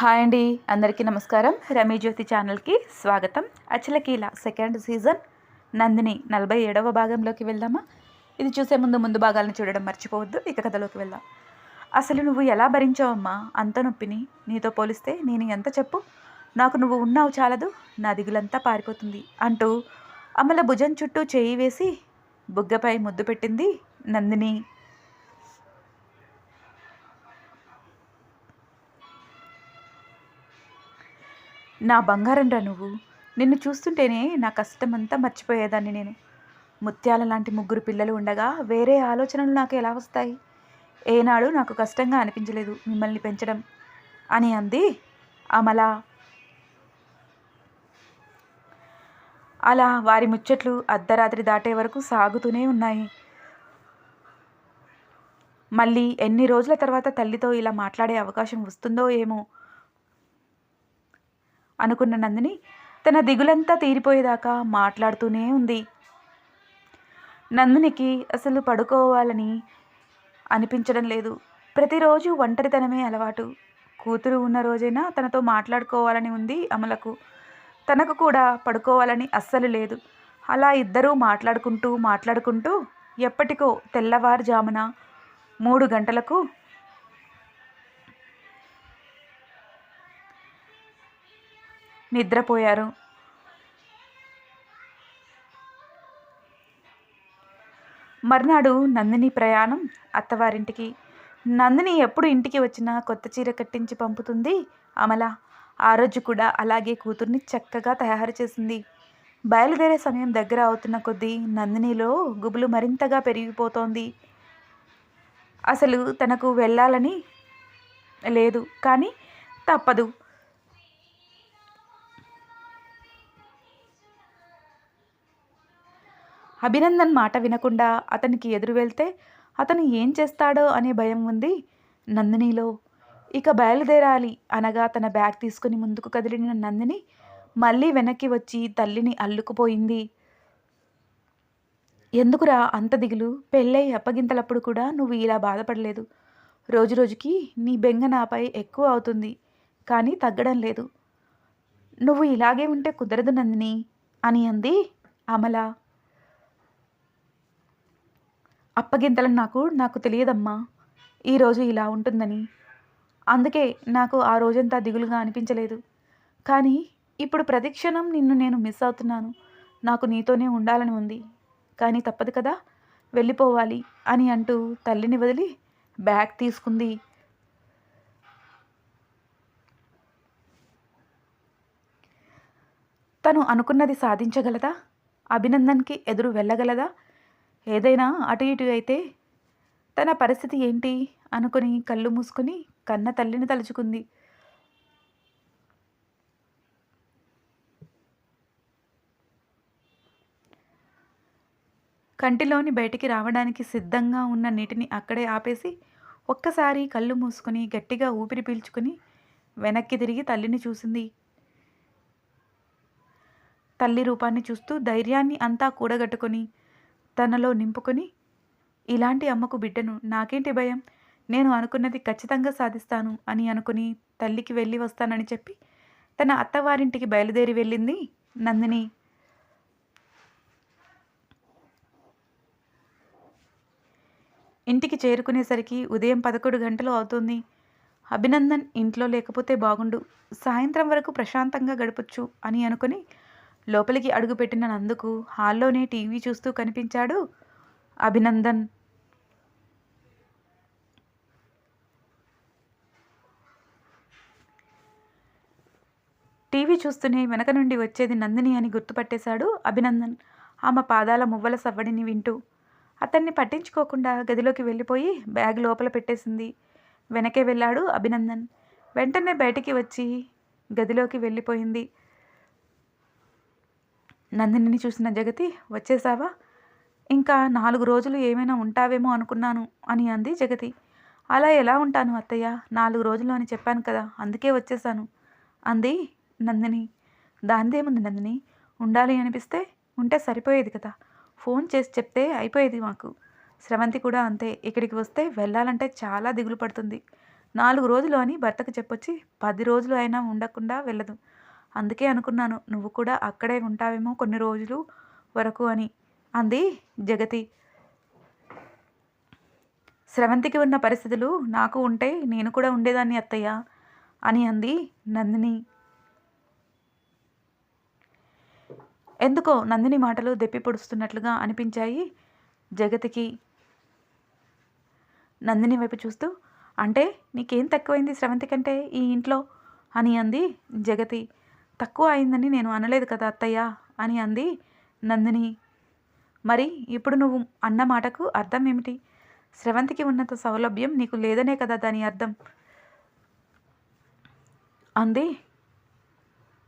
Hi అండి అందరికీ నమస్కారం. రమీ జ్యోతి ఛానల్కి స్వాగతం. అచలకీల సెకండ్ సీజన్ నందిని నలభై ఏడవ భాగంలోకి వెళ్దామా? ఇది చూసే ముందు ముందు భాగాలను చూడడం మర్చిపోవద్దు ఇక కథలోకి వెళ్దాం. అసలు నువ్వు ఎలా భరించావమ్మా అంత నొప్పిని నీతో పోలిస్తే నేను ఎంత చెప్పు? నాకు నువ్వు ఉన్నావు చాలదు నా దిగులంతా పారిపోతుంది అంటూ అమల భుజం చుట్టూ చేయి వేసి బుగ్గపై ముద్దు పెట్టింది నందిని. నా బంగారం రా నువ్వు. నిన్ను చూస్తుంటేనే నా కష్టమంతా మర్చిపోయేదాన్ని నేను. ముత్యాల లాంటి ముగ్గురు పిల్లలు ఉండగా వేరే ఆలోచనలు నాకు ఎలా వస్తాయి? ఏనాడు నాకు కష్టంగా అనిపించలేదు మిమ్మల్ని పెంచడం. అని అంది అమల. అలా వారి ముచ్చట్లు అర్ధరాత్రి దాటే వరకు సాగుతూనే ఉన్నాయి. మళ్ళీ ఎన్ని రోజుల తర్వాత తల్లితో ఇలా మాట్లాడే అవకాశం వస్తుందో ఏమో అనుకున్న నందిని తన దిగులంతా తీరిపోయేదాకా మాట్లాడుతూనే ఉంది. నందినికి అసలు పడుకోవాలని అనిపించడం లేదు. ప్రతిరోజు ఒంటరితనమే అలవాటు. కూతురు ఉన్న రోజైనా తనతో మాట్లాడుకోవాలని ఉంది అమలకు. తనకు కూడా పడుకోవాలని అస్సలు లేదు. అలా ఇద్దరూ మాట్లాడుకుంటూ మాట్లాడుకుంటూ ఎప్పటికో తెల్లవారుజామున మూడు గంటలకు నిద్రపోయారు. మర్నాడు నందిని ప్రయాణం అత్తవారింటికి. నందిని ఎప్పుడు ఇంటికి వచ్చినా కొత్త చీర కట్టించి పంపుతుంది అమల. ఆ రోజు కూడా అలాగే కూతుర్ని చక్కగా తయారు చేసింది. బయలుదేరే సమయం దగ్గర అవుతున్న కొద్దీ నందినిలో గుబులు మరింతగా పెరిగిపోతోంది. అసలు తనకు వెళ్ళాలని లేదు కానీ తప్పదు. అభినందన్ మాట వినకుండా అతనికి ఎదురు వెళ్తే అతను ఏం చేస్తాడో అనే భయం ఉంది నందినిలో. ఇక బయలుదేరాలి అనగా తన బ్యాగ్ తీసుకుని ముందుకు కదిలిన నందిని మళ్ళీ వెనక్కి వచ్చి తల్లిని అల్లుకుపోయింది. ఎందుకురా అంత దిగులు? పెళ్ళై అప్పగింతలప్పుడు కూడా నువ్వు ఇలా బాధపడలేదు. రోజు రోజుకి నీ బెంగ నాపై ఎక్కువ అవుతుంది కానీ తగ్గడం లేదు. నువ్వు ఇలాగే ఉంటే కుదరదు నందిని అని అంది అమల. అప్పగింతలను నాకు నాకు తెలియదమ్మా. ఈరోజు ఇలా ఉంటుందని. అందుకే నాకు ఆ రోజంతా దిగులుగా అనిపించలేదు. కానీ ఇప్పుడు ప్రతిక్షణం నిన్ను నేను మిస్ అవుతున్నాను. నాకు నీతోనే ఉండాలని ఉంది. కానీ తప్పదు కదా వెళ్ళిపోవాలి అని అంటూ తల్లిని వదిలి బ్యాగ్ తీసుకుంది. తను అనుకున్నది సాధించగలదా? అభినందన్కి ఎదురు వెళ్ళగలదా? ఏదైనా అటు ఇటు అయితే తన పరిస్థితి ఏంటి అనుకుని కళ్ళు మూసుకుని కన్న తల్లిని తలుచుకుంది. కంటిలోని బయటికి రావడానికి సిద్ధంగా ఉన్న నీటిని అక్కడే ఆపేసి ఒక్కసారి కళ్ళు మూసుకొని గట్టిగా ఊపిరి పీల్చుకుని వెనక్కి తిరిగి తల్లిని చూసింది. తల్లి రూపాన్ని చూస్తూ ధైర్యాన్ని అంతా కూడగట్టుకొని తనలో నింపుకొని ఇలాంటి అమ్మకు బిడ్డను నాకేంటి భయం? నేను అనుకున్నది ఖచ్చితంగా సాధిస్తాను అని అనుకుని తల్లికి వెళ్ళి వస్తానని చెప్పి తన అత్తవారింటికి బయలుదేరి వెళ్ళింది నందిని. ఇంటికి చేరుకునేసరికి ఉదయం పదకొండు గంటలు అవుతుంది. అభినందన్ ఇంట్లో లేకపోతే బాగుండు. సాయంత్రం వరకు ప్రశాంతంగా గడపచ్చు అని అనుకుని లోపలికి అడుగుపెట్టిన నందుకు హాల్లోనే టీవీ చూస్తూ కనిపించాడు అభినందన్. టీవీ చూస్తూనే వెనక నుండి వచ్చేది నందిని అని గుర్తుపట్టేశాడు అభినందన్. ఆమె పాదాల మువ్వల సవ్వడిని వింటూ అతన్ని పట్టించుకోకుండా గదిలోకి వెళ్ళిపోయి బ్యాగ్ లోపల పెట్టేసింది. వెనకే వెళ్ళాడు అభినందన్. వెంటనే బయటికి వచ్చి గదిలోకి వెళ్ళిపోయింది. నందినిని చూసిన జగతి వచ్చేసావా? ఇంకా నాలుగు రోజులు ఏమైనా ఉంటావేమో అనుకున్నాను అని అంది జగతి. అలా ఎలా ఉంటాను అత్తయ్య? నాలుగు రోజులు అని చెప్పాను కదా అందుకే వచ్చేసాను అంది నందిని. దానిదేముంది నందిని? ఉండాలి అనిపిస్తే ఉంటే సరిపోయేది కదా. ఫోన్ చేసి చెప్తే అయిపోయేది మాకు. స్రవంతి కూడా అంతే ఇక్కడికి వస్తే వెళ్ళాలంటే చాలా దిగులు పడుతుంది. నాలుగు రోజులు అని భర్తకు చెప్పొచ్చి పది రోజులు అయినా ఉండకుండా వెళ్ళదు. అందుకే అనుకున్నాను నువ్వు కూడా అక్కడే ఉంటావేమో కొన్ని రోజులు వరకు అని. అంది జగతి. స్రవంతికి ఉన్న పరిస్థితులు నాకు ఉంటే నేను కూడా ఉండేదాన్ని అత్తయ్య అని అంది నందిని. ఎందుకో నందిని మాటలు దెప్పి పొడుస్తున్నట్లుగా అనిపించాయి జగతికి. నందిని వైపు చూస్తూ అంటే నీకేం తక్కువైంది స్రవంతి కంటే ఈ ఇంట్లో? అని అంది జగతి. తక్కువ అయిందని నేను అనలేదు కదా అత్తయ్య అని అంది నందిని. మరి ఇప్పుడు నువ్వు అన్న మాటకు అర్థం ఏమిటి? స్రవంతికి ఉన్నంత సౌలభ్యం నీకు లేదనే కదా దాని అర్థం అంది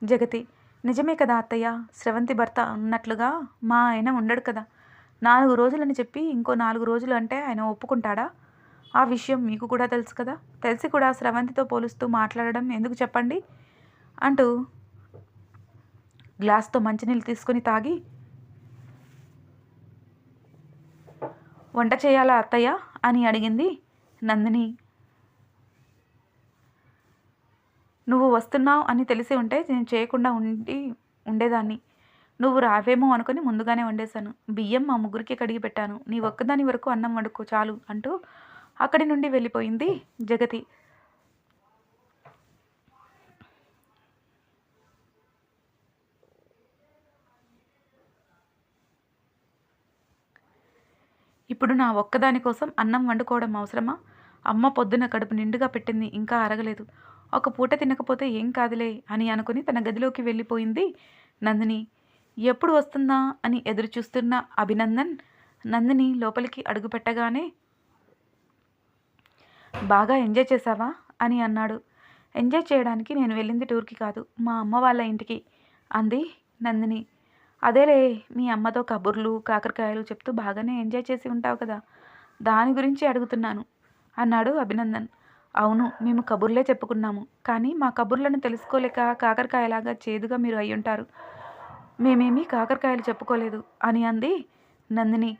జగతి. నిజమే కదా అత్తయ్య స్రవంతి భర్త ఉన్నట్లుగా మా ఆయన ఉండడు కదా. నాలుగు రోజులని చెప్పి ఇంకో నాలుగు రోజులు అంటే ఆయన ఒప్పుకుంటాడా? ఆ విషయం మీకు కూడా తెలుసు కదా. తెలిసి కూడా స్రవంతితో పోలుస్తూ మాట్లాడడం ఎందుకు చెప్పండి? అంటూ గ్లాస్తో మంచినీళ్ళు తీసుకొని తాగి. వంట చేయాలా అత్తయ్య? అని అడిగింది నందిని. నువ్వు వస్తున్నావు అని తెలిసి ఉంటే నేను చేయకుండా ఉండి ఉండేదాన్ని. నువ్వు రావేమో అనుకుని ముందుగానే వండేశాను. బియ్యం మా ముగ్గురికి కడిగి పెట్టాను. నీ ఒక్కదాని వరకు అన్నం వండుకో చాలు అంటూ అక్కడి నుండి వెళ్ళిపోయింది జగతి. ఇప్పుడు నా ఒక్కదాని కోసం అన్నం వండుకోవడం అవసరమా? అమ్మ పొద్దున కడుపు నిండుగా పెట్టింది ఇంకా అరగలేదు. ఒక పూట తినకపోతే ఏం కాదులే అని అనుకుని తన గదిలోకి వెళ్ళిపోయింది నందిని. ఎప్పుడు వస్తుందా? అని ఎదురు చూస్తున్న అభినందన్ నందిని లోపలికి అడుగుపెట్టగానే బాగా ఎంజాయ్ చేసావా అని అన్నాడు. ఎంజాయ్ చేయడానికి నేను వెళ్ళింది టూర్కి కాదు మా అమ్మ వాళ్ళ ఇంటికి అంది నందిని. అదేలే మీ అమ్మతో కబుర్లు కాకరకాయలు చెప్తూ బాగానే ఎంజాయ్ చేసి ఉంటావు కదా. దాని గురించి అడుగుతున్నాను అన్నాడు అభినందన్. అవును మేము కబుర్లే చెప్పుకున్నాము కానీ మా కబుర్లను తెలుసుకోలేక కాకరకాయలాగా చేదుగా మీరు అయ్యుంటారు మేమేమీ కాకరకాయలు చెప్పుకోలేదు అని అంది నందిని.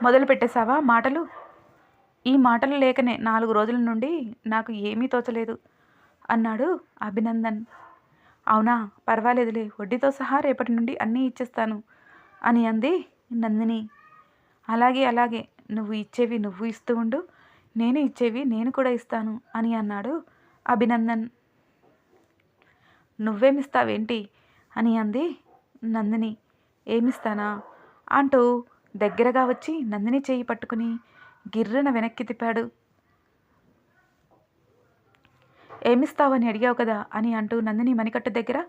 మొదలు పెట్టేశావా మాటలు? ఈ మాటలు లేకనే నాలుగు రోజుల నుండి నాకు ఏమీ తోచలేదు. అన్నాడు అభినందన్. అవునా పర్వాలేదులే వడ్డీతో సహా రేపటి నుండి అన్నీ ఇచ్చేస్తాను అని అంది నందిని. అలాగే అలాగే నువ్వు ఇచ్చేవి నువ్వు ఇస్తూ ఉండు నేను ఇచ్చేవి నేను కూడా ఇస్తాను అని అన్నాడు అభినందన్. నువ్వేమిస్తావేంటి అని అంది నందిని. ఏమిస్తానా అంటూ దగ్గరగా వచ్చి నందిని చేయి పట్టుకుని గిర్రన వెనక్కి తిప్పాడు. ఏమిస్తావని అడిగావు కదా అని అంటూ నందిని మణికట్టు దగ్గర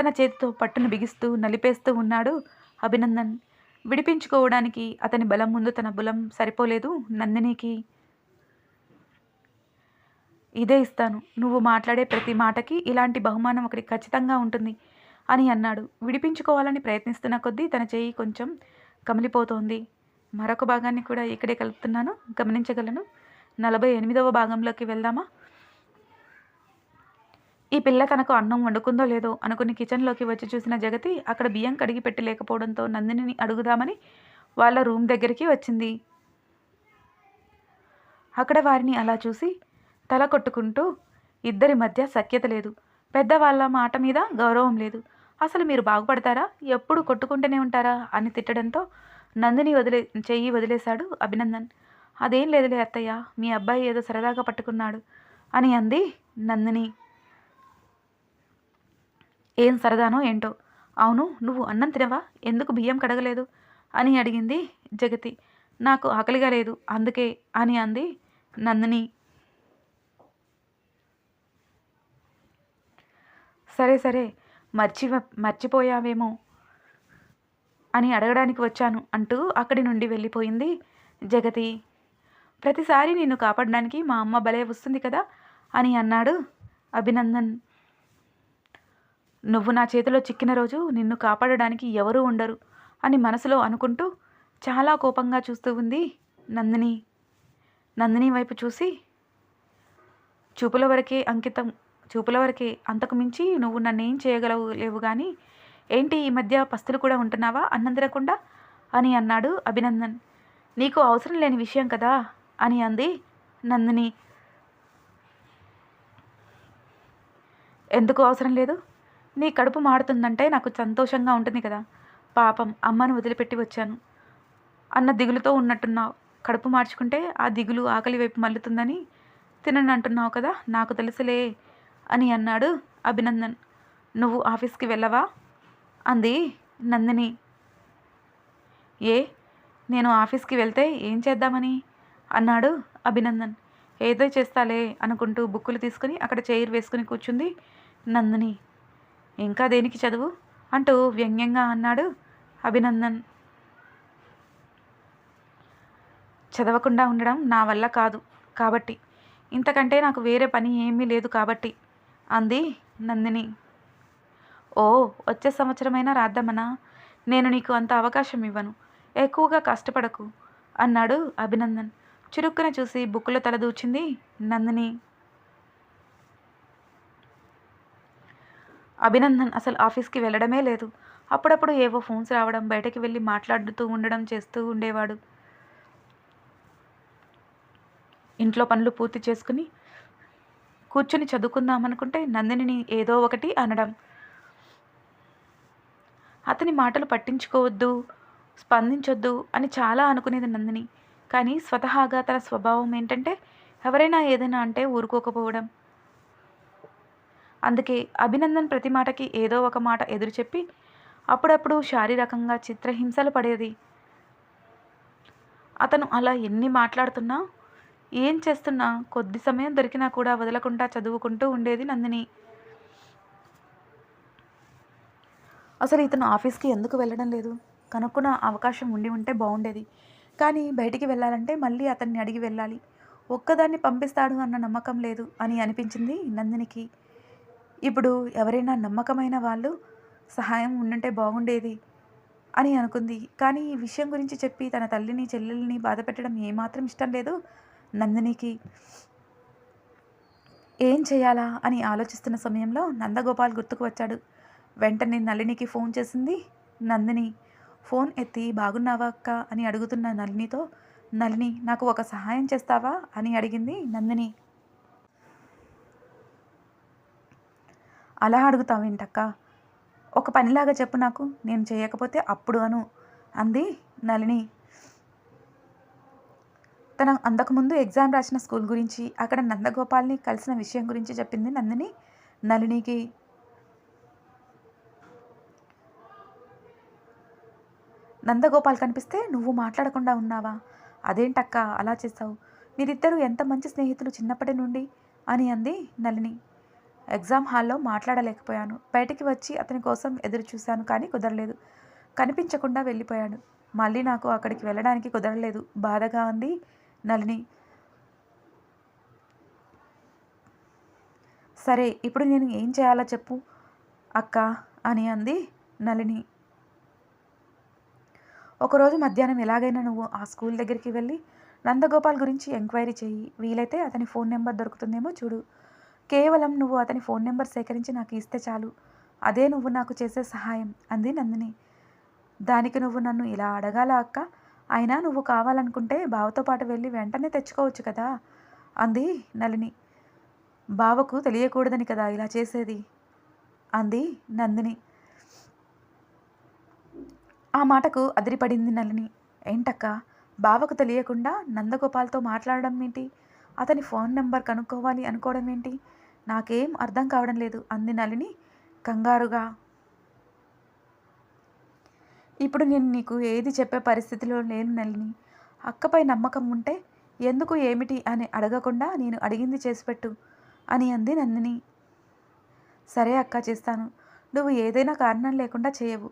తన చేతితో పట్టును బిగిస్తూ నలిపేస్తూ ఉన్నాడు అభినందన్. విడిపించుకోవడానికి అతని బలం ముందు తన బలం సరిపోలేదు నందినికి. ఇదే ఇస్తాను. నువ్వు మాట్లాడే ప్రతి మాటకి ఇలాంటి బహుమానం ఒకరికి ఖచ్చితంగా ఉంటుంది అని అన్నాడు. విడిపించుకోవాలని ప్రయత్నిస్తున్న కొద్దీ తన చేయి కొంచెం కమిలిపోతోంది. మరొక భాగాన్ని కూడా ఇక్కడే కలుపుతున్నాను. గమనించగలను. నలభై ఎనిమిదవ భాగంలోకి వెళ్దామా? ఈ పిల్ల తనకు అన్నం వండుకుందో లేదో అనుకుని కిచెన్లోకి వచ్చి చూసిన జగతి అక్కడ బియ్యం కడిగి పెట్టి లేకపోవడంతో నందినిని అడుగుదామని వాళ్ళ రూమ్ దగ్గరికి వచ్చింది. అక్కడ వారిని అలా చూసి తల కొట్టుకుంటూ ఇద్దరి మధ్య సఖ్యత లేదు. పెద్దవాళ్ళ మాట మీద గౌరవం లేదు. అసలు మీరు బాగుపడతారా? ఎప్పుడు కొట్టుకుంటూనే ఉంటారా? అని తిట్టడంతో నందిని వదిలే చెయ్యి వదిలేశాడు అభినందన్. అదేం లేదులే అత్తయ్య మీ అబ్బాయి ఏదో సరదాగా పట్టుకున్నాడు అని అంది నందిని. ఏం సరదానో ఏంటో. అవును నువ్వు అన్నం తినవా? ఎందుకు బియ్యం కడగలేదు? అని అడిగింది జగతి. నాకు ఆకలిగా లేదు అందుకే అని అంది నందిని. సరే సరే మర్చి మర్చిపోయావేమో అని అడగడానికి వచ్చాను అంటూ అక్కడి నుండి వెళ్ళిపోయింది జగతి. ప్రతిసారి నిన్ను కాపాడడానికి మా అమ్మ భలే వస్తుంది కదా అని అన్నాడు అభినందన్. నువ్వు నా చేతిలో చిక్కిన రోజు నిన్ను కాపాడడానికి ఎవరూ ఉండరు అని మనసులో అనుకుంటూ చాలా కోపంగా చూస్తూ ఉంది నందిని. నందిని వైపు చూసి చూపుల వరకే అంకితం చూపుల వరకే అంతకు మించి నువ్వు నన్నేం చేయగలవు లేవు కానీ ఏంటి ఈ మధ్య పస్తులు కూడా ఉంటున్నావా అన్నందిరకుండా అని అన్నాడు అభినందన్. నీకు అవసరం లేని విషయం కదా అని అంది నందిని. ఎందుకు అవసరం లేదు? నీ కడుపు మాడుతుందంటే నాకు సంతోషంగా ఉంటుంది కదా. పాపం అమ్మను వదిలిపెట్టి వచ్చాను. అన్న దిగులుతో ఉన్నట్టున్నావు. కడుపు మార్చుకుంటే ఆ దిగులు ఆకలి వైపు మల్లుతుందని తినని అంటున్నావు కదా నాకు తెలుసులే అని అన్నాడు అభినందన్. నువ్వు ఆఫీస్కి వెళ్ళవా? అంది నందిని. ఏ? నేను ఆఫీస్కి వెళ్తే ఏం చేద్దామని? అన్నాడు అభినందన్. ఏదో చేస్తాలే అనుకుంటూ బుక్కులు తీసుకుని అక్కడ చైర్ వేసుకుని కూర్చుంది నందిని. ఇంకా దేనికి చదువు? అంటూ వ్యంగ్యంగా అన్నాడు అభినందన్. చదవకుండా ఉండడం నా వల్ల కాదు కాబట్టి. ఇంతకంటే నాకు వేరే పని ఏమీ లేదు కాబట్టి అంది నందిని. ఓ వచ్చే సంవత్సరమైనా రాద్దామనా నేను నీకు అంత అవకాశం ఇవ్వను. ఎక్కువగా కష్టపడకు అన్నాడు అభినందన్. చురుక్కున చూసి బుక్కులో తలదూచింది నందిని. అభినందన్ అసలు ఆఫీస్కి వెళ్ళడమే లేదు. అప్పుడప్పుడు ఏవో ఫోన్స్ రావడం బయటకి వెళ్ళి మాట్లాడుతూ ఉండడం చేస్తూ ఉండేవాడు. ఇంట్లో పనులు పూర్తి చేసుకుని కూర్చుని చదువుకుందామనుకుంటే నందినిని ఏదో ఒకటి అనడం. అతని మాటలు పట్టించుకోవద్దు స్పందించొద్దు అని చాలా అనుకునేది నందిని. కానీ స్వతహాగా తన స్వభావం ఏంటంటే ఎవరైనా ఏదైనా అంటే ఊరుకోకపోవడం. అందుకే అభినందన్ ప్రతి మాటకి ఏదో ఒక మాట ఎదురు చెప్పి అప్పుడప్పుడు శారీరకంగా చిత్రహింసలు పడేది. అతను అలా ఎన్ని మాట్లాడుతున్నా ఏం చేస్తున్నా కొద్ది సమయం దొరికినా కూడా వదలకుండా చదువుకుంటూ ఉండేది నందిని. అసలు ఇతను ఆఫీస్కి ఎందుకు వెళ్ళడం లేదు? కనుక్కున్న అవకాశం ఉండి ఉంటే బాగుండేది కానీ బయటికి వెళ్ళాలంటే మళ్ళీ అతన్ని అడిగి వెళ్ళాలి. ఒక్కదాన్ని పంపిస్తాడు అన్న నమ్మకం లేదు అని అనిపించింది నందినికి. ఇప్పుడు ఎవరైనా నమ్మకమైన వాళ్ళు సహాయం ఉండుంటే బాగుండేది అని అనుకుంది. కానీ ఈ విషయం గురించి చెప్పి తన తల్లిని చెల్లెల్ని బాధ పెట్టడం ఏమాత్రం ఇష్టం లేదు. నందినికి ఏం చేయాలా అని ఆలోచిస్తున్న సమయంలో నందగోపాల్ గుర్తుకు వచ్చాడు. వెంటనే నళినికి ఫోన్ చేసింది. నందిని ఫోన్ ఎత్తి బాగున్నావా అక్క? అని అడుగుతున్న నళినితో నళిని నాకు ఒక సహాయం చేస్తావా? అని అడిగింది నందిని. అలా అడుగుతావేంటక్క ఒక పనిలాగా చెప్పు నాకు నేను చేయకపోతే అప్పుడు అను అంది నళిని. తన అంతకుముందు ఎగ్జామ్ రాసిన స్కూల్ గురించి అక్కడ నందగోపాల్ని కలిసిన విషయం గురించి చెప్పింది నందిని. నళినికి నందగోపాల్ కనిపిస్తే నువ్వు మాట్లాడకుండా ఉన్నావా? అదేంటక్క అలా చేసావు మీరిద్దరూ ఎంత మంచి స్నేహితులు చిన్నప్పటి నుండి? అని అంది నళిని. ఎగ్జామ్ హాల్లో మాట్లాడలేకపోయాను. బయటికి వచ్చి అతని కోసం ఎదురు చూశాను కానీ కుదరలేదు. కనిపించకుండా వెళ్ళిపోయాడు. మళ్ళీ నాకు అక్కడికి వెళ్ళడానికి కుదరలేదు. బాధగా అంది నళిని. సరే ఇప్పుడు నేను ఏం చేయాలో చెప్పు అక్క అని అంది నళిని. ఒకరోజు మధ్యాహ్నం ఎలాగైనా నువ్వు ఆ స్కూల్ దగ్గరికి వెళ్ళి నందగోపాల్ గురించి ఎంక్వైరీ చేయి. వీలైతే అతని ఫోన్ నెంబర్ దొరుకుతుందేమో చూడు. కేవలం నువ్వు అతని ఫోన్ నెంబర్ సేకరించి నాకు ఇస్తే చాలు. అదే నువ్వు నాకు చేసే సహాయం అంది నందిని. దానికి నువ్వు నన్ను ఇలా అడగాల అక్క? అయినా నువ్వు కావాలనుకుంటే బావతో పాటు వెళ్ళి వెంటనే తెచ్చుకోవచ్చు కదా? అంది నలిని బావకు తెలియకూడదని కదా ఇలా చేసేది? అంది నందిని. ఆ మాటకు అదిరిపడింది నలిని ఏంటక్క? బావకు తెలియకుండా నందగోపాల్తో మాట్లాడడం ఏంటి? అతని ఫోన్ నెంబర్ కనుక్కోవాలి అనుకోవడం ఏంటి? నాకేం అర్థం కావడం లేదు అంది నలిని కంగారుగా. ఇప్పుడు నేను నీకు ఏది చెప్పే పరిస్థితిలో లేను నలిని అక్కపై నమ్మకం ఉంటే ఎందుకు ఏమిటి అని అడగకుండా నేను అడిగింది చేసిపెట్టు అని అంది నందిని. సరే అక్క చేస్తాను. నువ్వు ఏదైనా కారణం లేకుండా చేయవు.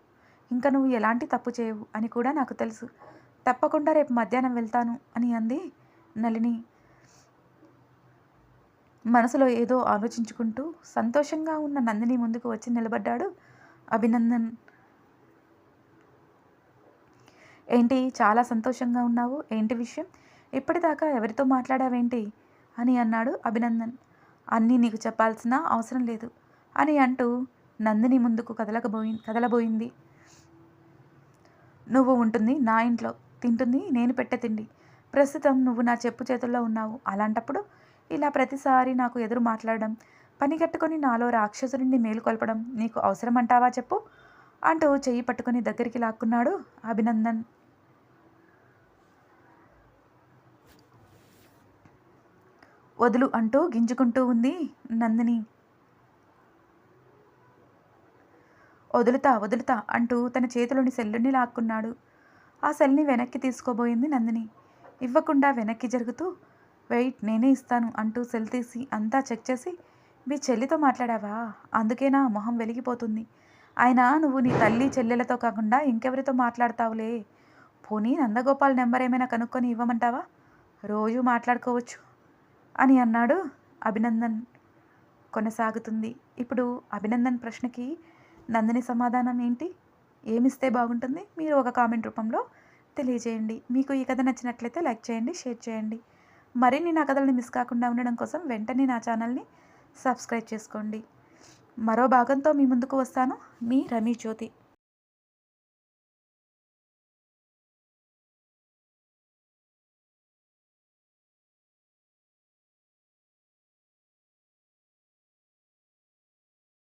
ఇంకా నువ్వు ఎలాంటి తప్పు చేయవు అని కూడా నాకు తెలుసు. తప్పకుండా రేపు మధ్యాహ్నం వెళ్తాను అని అంది నలిని మనసులో ఏదో ఆలోచించుకుంటూ సంతోషంగా ఉన్న నందిని ముందుకు వచ్చి నిలబడ్డాడు. అభినందన్ ఏంటి చాలా సంతోషంగా ఉన్నావు? ఏంటి విషయం? ఇప్పటిదాకా ఎవరితో మాట్లాడావేంటి? అని అన్నాడు అభినందన్. అన్నీ నీకు చెప్పాల్సిన అవసరం లేదు అని అంటూ నందిని ముందుకు కదలకబోయి కదలబోయింది. నువ్వు ఉంటుంది నా ఇంట్లో. తింటుంది నేను పెట్టే తిండి. ప్రస్తుతం నువ్వు నా చెప్పు చేతుల్లో ఉన్నావు. అలాంటప్పుడు ఇలా ప్రతిసారి నాకు ఎదురు మాట్లాడడం పని కట్టుకొని నాలో రాక్షసుడిని మేలుకొల్పడం నీకు అవసరం అంటావా చెప్పు? అంటూ చెయ్యి పట్టుకొని దగ్గరికి లాక్కున్నాడు అభినందన్. వదులు అంటూ గింజుకుంటూ ఉంది నందిని. వదులుతా వదులుతా అంటూ తన చేతిలోని సెల్లుని లాక్కున్నాడు. ఆ సెల్ని వెనక్కి తీసుకోబోయింది నందిని. ఇవ్వకుండా వెనక్కి జరుగుతూ వెయిట్ నేనే ఇస్తాను అంటూ సెల్ తీసి అంతా చెక్ చేసి మీ చెల్లితో మాట్లాడావా? అందుకేనా మొహం వెలిగిపోతుంది. అయినా నువ్వు నీ తల్లి చెల్లెలతో కాకుండా ఇంకెవరితో మాట్లాడతావులే? పోనీ నందగోపాల్ నెంబర్ ఏమైనా కనుక్కొని ఇవ్వమంటావా? రోజు మాట్లాడుకోవచ్చు అని అన్నాడు అభినందన్. కొనసాగుతుంది. ఇప్పుడు అభినందన్ ప్రశ్నకి నందిని సమాధానం ఏంటి? ఏమిస్తే బాగుంటుంది? మీరు ఒక కామెంట్ రూపంలో తెలియజేయండి. మీకు ఈ కథ నచ్చినట్లయితే లైక్ చేయండి షేర్ చేయండి. మరిన్ని నా కథలను మిస్ కాకుండా ఉండడం కోసం వెంటనే నా ఛానల్ని సబ్స్క్రైబ్ చేసుకోండి. మరో భాగంతో మీ ముందుకు వస్తాను. మీ రమీ జ్యోతి.